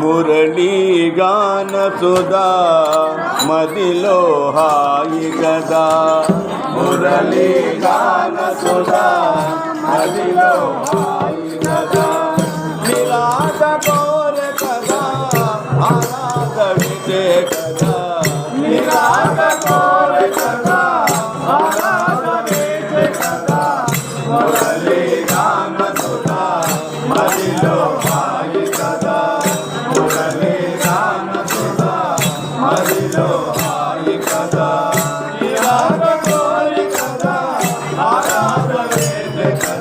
మురళీగాన సుధా మదిలో హాయి గదా మురళీగాన సుధా మదిలో హాయి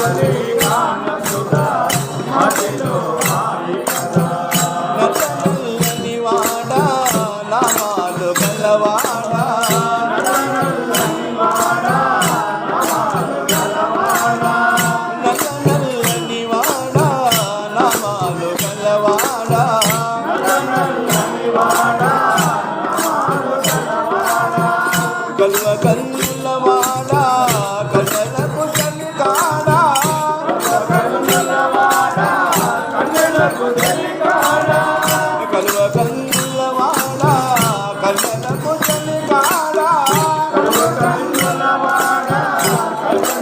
Hare Krishna.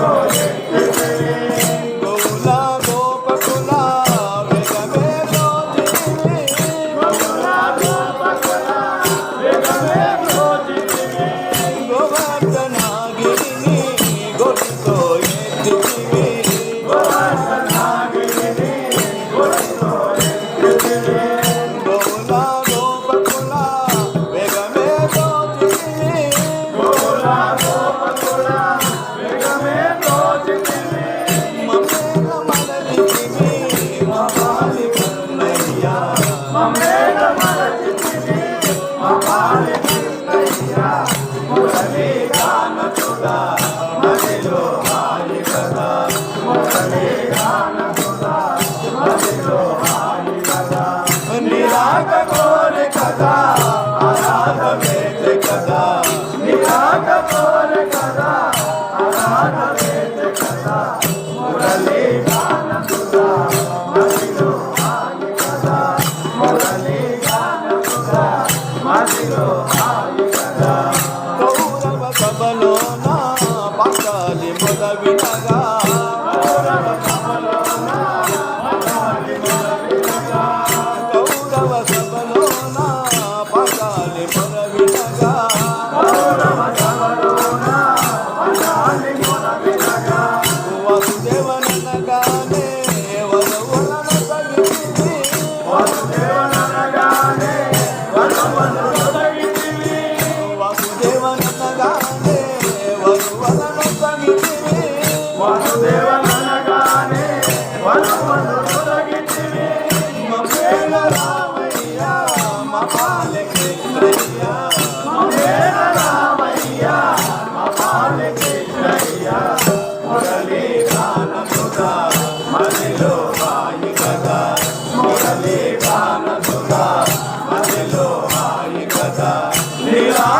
Lord.